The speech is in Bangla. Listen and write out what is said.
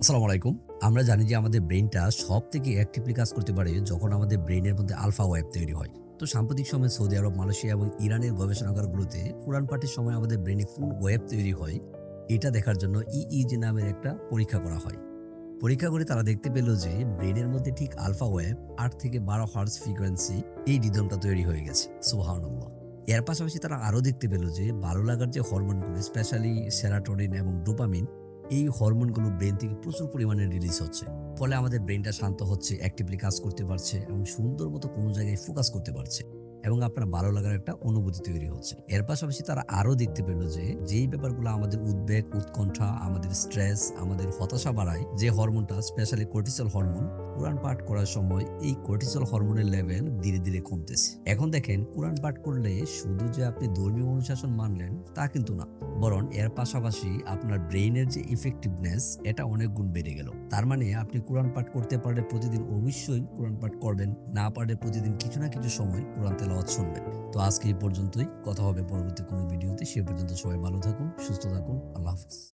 আসসালামু আলাইকুম। আমরা জানি যে আমাদের ব্রেনটা সব থেকে অ্যাক্টিভলি কাজ করতে পারে যখন আমাদের ব্রেনের মধ্যে আলফা ওয়েব তৈরি হয়। তো সাম্প্রতিক সময়ে সৌদি আরব, মালয়েশিয়া এবং ইরানের গবেষণাগারগুলোতে কোরআন পাঠের সময় আমাদের ব্রেনে কোন ওয়েব তৈরি হয়, এটা দেখার জন্য ইইজি নামের একটা পরীক্ষা করা হয়। পরীক্ষা করে তারা দেখতে পেল যে ব্রেনের মধ্যে ঠিক আলফা ওয়েব আট থেকে বারো হার্স ফ্রিকোয়েন্সি এই রিদমটা তৈরি হয়ে গেছে। সুবহানাল্লাহ। এর পাশাপাশি তারা আরও দেখতে পেল যে ভালো লাগার যে হরমোনগুলো স্পেশালি সেরাটোনিন এবং ডোপামিন এই হরমোনগুলো ব্রেন থেকে প্রচুর পরিমাণে রিলিজ হচ্ছে। ফলে আমাদের ব্রেনটা শান্ত হচ্ছে অ্যাক্টিভলি কাজ করতে পারছে এবং সুন্দর মতো কোনো জায়গায় ফোকাস করতে পারছে এবং আপনার ভালো লাগার একটা অনুভূতি তৈরি হচ্ছে। এর পাশাপাশি তারা আরও দেখতে পেল যে, যেই ব্যাপারগুলো আমাদের উদ্বেগ, উৎকণ্ঠা, আমাদের স্ট্রেস আমাদের হতাশা বাড়ায়, যে হরমোনটা স্পেশালি কর্টিসল হরমোন কোরআন পাঠ করার সময় এই কর্টিসল হরমোনের লেভেল ধীরে ধীরে কমতেছে। এখন দেখেন, কোরআন পাঠ করলে শুধু যে আপনি ধর্মীয় অনুশাসন মানলেন তা কিন্তু না, বরং এর পাশাপাশি আপনার ব্রেইনের যে ইফেক্টিভনেস এটা অনেক গুণ বেড়ে গেল। তার মানে আপনি কোরআন পাঠ করতে পারলে প্রতিদিন অবশ্যই কোরআন পাঠ করবেন, না পারলে প্রতিদিন কিছু না কিছু সময় কোরআন তেলাওয়াত শুনবেন। তো আজকে এই পর্যন্তই, কথা হবে পরবর্তী কোনো ভিডিওতে, সে পর্যন্ত সবাই ভালো থাকুন, সুস্থ থাকুন, আল্লাহ হাফিজ।